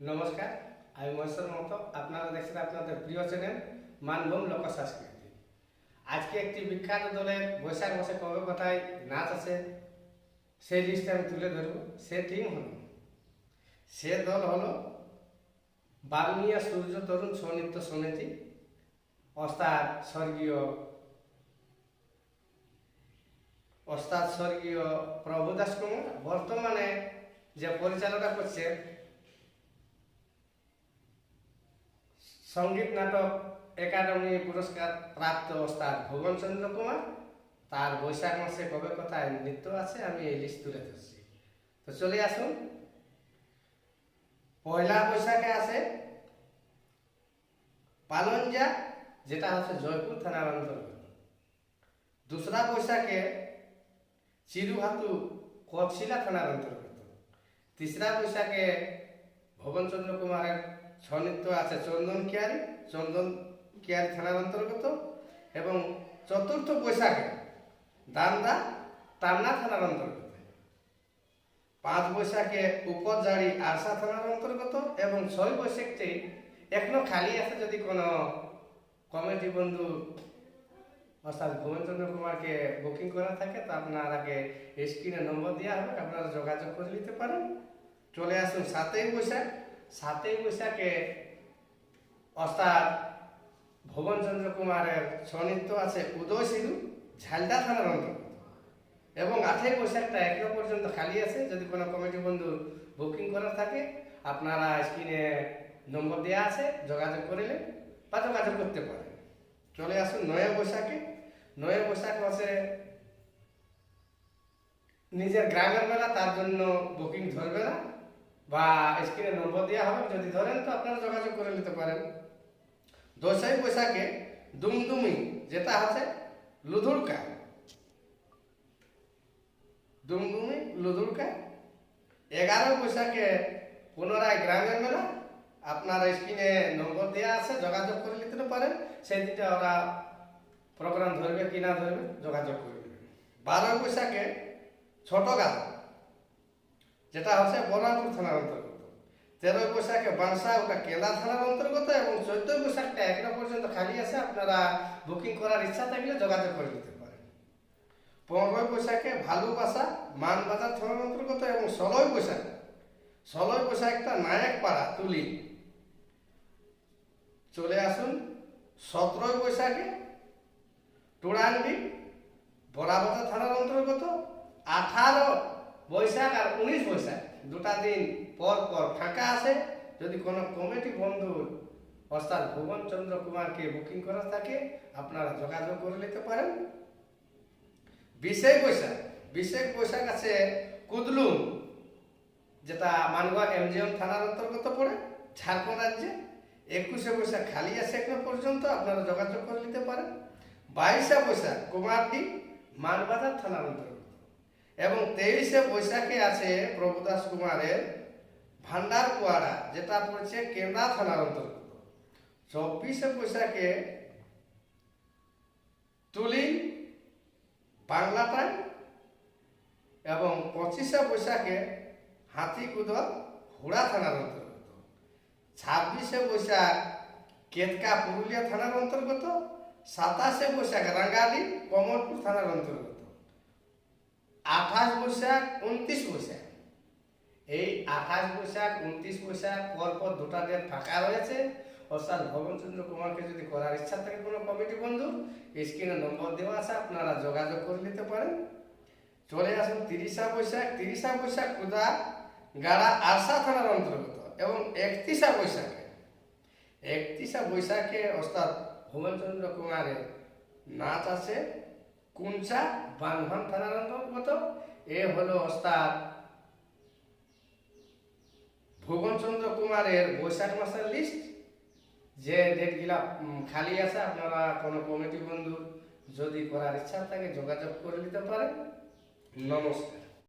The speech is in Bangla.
নমস্কার, আমি মহেশ্বর মতো আপনারা দেখছেন আপনাদের প্রিয় চ্যানেল মানভূম লোক সংস্কৃতি। আজকে একটি বিখ্যাত দলের বৈশাখ মাসে কবে কথায় নাচ আছে, সেই লিস্টে আমি তুলে ধরব, সে টিম হল। সে দল হলো বাগ্মিয়া সূর্য তরুণ সৌনিত্য সমিতি অস্তাদ স্বর্গীয় অস্তাদ স্বর্গীয় প্রভুদাস কুমার। বর্তমানে যে পরিচালনা করছে সংগীত নাটক, একাডেমি, পুরস্কার প্রাপ্ত ওস্তাদ ভুবন চন্দ্র কুমার। তার বৈশাখ মাসে কবে কথায় নৃত্য আছে, আমি এই লিস্ট তুলে ধরছি। তো চলে আসুন। পয়লা বৈশাখে আছে পালনজা, যেটা হচ্ছে জয়পুর থানার অন্তর্গত। দুসরা বৈশাখে চিরুহাতু কপশিলা থানার অন্তর্গত। তিসরা বৈশাখে ভবন চন্দ্র কুমারের ছনৃত্য আছে। চন্দন কিয়ারি চন্দন কিয়ারি থানার অন্তর্গত এবং চতুর্থ বৈশাখে দামদা টামনা থানার অন্তর্গত। পাঁচ বৈশাখে উপজাড়ি আরসা থানার অন্তর্গত এবং ছয় বৈশাখটি এখনও খালি আছে যদি কোনো কমেডি বন্ধু অর্থাৎ ভুবনচন্দ্র কুমারকে বুকিং করা থাকে, তো আপনার আগে স্ক্রিনে নম্বর দেওয়া হবে, আপনারা যোগাযোগ করে নিতে পারেন। চলে আসুন সাতই বৈশাখ। সাতই বৈশাখে অর্থাৎ ভুবনচন্দ্র কুমারের সনিত্য আছে, উদয় সিধু ঝালদা থানার অন্তর্গত। এবং আঠেই বৈশাখটা এখনও পর্যন্ত খালি আছে, যদি কোনো কমিটি বন্ধু বুকিং করার থাকে, আপনারা স্ক্রিনে নম্বর দেওয়া আছে, যোগাযোগ করিলে বা যোগাযোগ করতে পারেন। চলে আসুন নয় বৈশাখে নয় বৈশাখ মাসে নিজের গ্রামের মেলা, তার জন্য বুকিং ধরবে না। বা স্ক্রিনে নম্বর দেওয়া হবে, যদি ধরেন তো আপনারা যোগাযোগ করে নিতে পারেন। দশই বৈশাখে দুমদুমি যেটা আছে, লুধুরকা। দুমদুমি, লুধুরকা। এগারো বৈশাখে পুনরায় গ্রামের মেলা। আপনার স্ক্রিনে নম্বর দেওয়া আছে, যোগাযোগ করে নিতে পারেন। সেই দিনটা ওরা প্রোগ্রাম ধরবে কি না ধরবে, যোগাযোগ করে নেবে। বারো বৈশাখে ছোট গাছ যেটা হচ্ছে বলরামপুর থানার অন্তর্গত। তেরোই বৈশাখে বাংসা ওটা কেলা থানার অন্তর্গত এবং চোদ্দই বৈশাখটা এখনও পর্যন্ত খালি আছে, আপনারা বুকিং করার ইচ্ছা থাকলে যোগাযোগ করে নিতে পারেন। পনেরোই বৈশাখে ভালুবাসা, মানবাজার থানার অন্তর্গত এবং ষোলোই বৈশাখ, ষোলোই বৈশাখটা নায়কপাড়া, তুলি। চলে আসুন সতেরোই বৈশাখে টুড়ান্ডি বরাবাজার থানার অন্তর্গত, আঠারো বৈশাখ আর উনিশ বৈশাখ, দুটা দিন পর পর ফাঁকা আছে। যদি কোনো কমিটি বন্ধু অর্থাৎ ভুবন চন্দ্র কুমারকে বুকিং করা থাকে, আপনারা যোগাযোগ করে নিতে পারেন। বিশেষ বৈশাখ বিশেষ বৈশাখ আছে কুদলুম, যেটা মানগা এমজিএম থানার অন্তর্গত পড়ে, ঝাড়খণ্ড রাজ্যে। একুশে বৈশাখ খালি আছে এখনও পর্যন্ত, আপনারা যোগাযোগ করে নিতে পারেন। বাইশে বৈশাখ কুমারডি মানবাজার থানার অন্তর্গত। এবং তেইশে বৈশাখে আছে প্রভুদাস কুমারের ভান্ডার কুয়ারা যেটা পড়ছে কেন্দ্রা থানার অন্তর্গত। চব্বিশে বৈশাখে তুলি বাংলাটাই এবং পঁচিশে বৈশাখে হাতিকুদর হুড়া থানার অন্তর্গত। ছাব্বিশে বৈশাখ কেতকা পুরুলিয়া থানার অন্তর্গত। সাতাশে বৈশাখ রাঙ্গালি কমলপুর থানার অন্তর্গত। আঠাশ বৈশাখ উনত্রিশ বৈশাখ। এই আঠাশ বৈশাখ উনত্রিশ বৈশাখ পরপর দুটা ডেট ফাঁকা রয়েছে। অর্থাৎ ভবনচন্দ্র কুমারকে যদি করার ইচ্ছা থাকে কোনো কমিটি বন্ধু স্ক্রিনে নম্বর দেওয়া আছে, আপনারা যোগাযোগ করে নিতে পারেন। চলে আসুন তিরিশা বৈশাখ। তিরিশা বৈশাখ কুদা গাড়া আরসা থানার অন্তর্গত এবং একত্রিশা বৈশাখে। একত্রিশা বৈশাখে অর্থাৎ ভুবনচন্দ্র কুমারের নাচ আছে। কুঞ্চা বানভান থানার অন্তর্গত। এ হলো ওস্তাদ ভুবনচন্দ্র কুমারের বৈশাখ মাসের লিস্ট যে ডেটগুলা খালি আছে, আপনারা কোনো কমিটি বন্ধু যদি করার ইচ্ছা থাকে যোগাযোগ করে নিতে পারেন। নমস্কার।